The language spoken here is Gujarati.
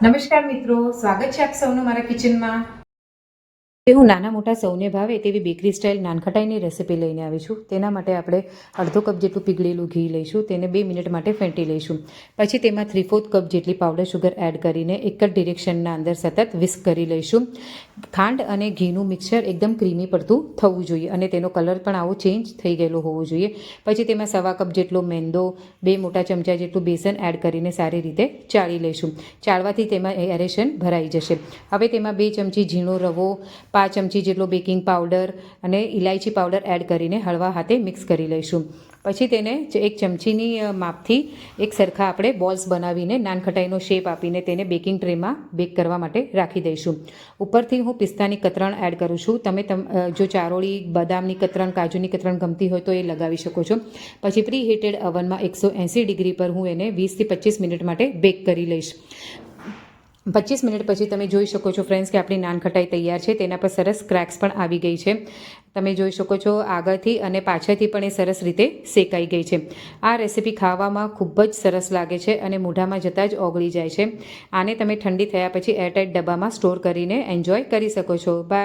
નમસ્કાર મિત્રો સ્વાગત છે આપ સૌનું મારા કિચનમાં હું નાના મોટા સૌને ભાવે તેવી બેકરી સ્ટાઇલ નાનખટાઈની રેસીપી લઈને આવી છું. તેના માટે આપણે અડધો કપ જેટલું પીગળેલું ઘી લઈશું, તેને બે મિનિટ માટે ફેંટી લઈશું. પછી તેમાં થ્રી ફોર્થ કપ જેટલી પાવડર શુગર એડ કરીને એક જ ડિરેક્શનના અંદર સતત વિસ્ક કરી લઈશું. ખાંડ અને ઘીનું મિક્સર એકદમ ક્રીમી પડતું થવું જોઈએ અને તેનો કલર પણ આવો ચેન્જ થઈ ગયેલો હોવો જોઈએ. પછી તેમાં સવા કપ જેટલો મેંદો, બે મોટા ચમચા જેટલું બેસન એડ કરીને સારી રીતે ચાળી લઈશું. ચાળવાથી તેમાં એરેશન ભરાઈ જશે. હવે તેમાં બે ચમચી ઝીણો રવો પાંચ ચમચી જેટલો બેકિંગ પાવડર અને ઇલાયચી પાવડર એડ કરીને હળવા હાથે મિક્સ કરી લઈશું. પછી તેને એક ચમચીની માપથી એક સરખા આપણે બોલ્સ બનાવીને નાનખટાઈનો શેપ આપીને તેને બેકિંગ ટ્રેમાં બેક કરવા માટે રાખી દઈશું. ઉપરથી હું પિસ્તાની કતરણ એડ કરું છું. તમ જો ચારોળી, બદામની કતરણ, કાજુની કતરણ ગમતી હોય તો એ લગાવી શકો છો. પછી પ્રી હીટેડ અવનમાં એકસો એંસી ડિગ્રી પર હું એને વીસથી પચીસ મિનિટ માટે બેક કરી લઈશ. પચીસ મિનિટ પછી તમે જોઈ શકો છો ફ્રેન્ડ્સ કે આપણી નાનખટાઈ તૈયાર છે, તેના પર સરસ ક્રેક્સ પણ આવી ગઈ છે. તમે જોઈ શકો છો આગળથી અને પાછળથી પણ એ સરસ રીતે શેકાઈ ગઈ છે. આ રેસીપી ખાવામાં ખૂબ જ સરસ લાગે છે અને મોઢામાં જતાં જ ઓગળી જાય છે. આને તમે ઠંડી થયા પછી એરટાઇટ ડબ્બામાં સ્ટોર કરીને એન્જોય કરી શકો છો. બાય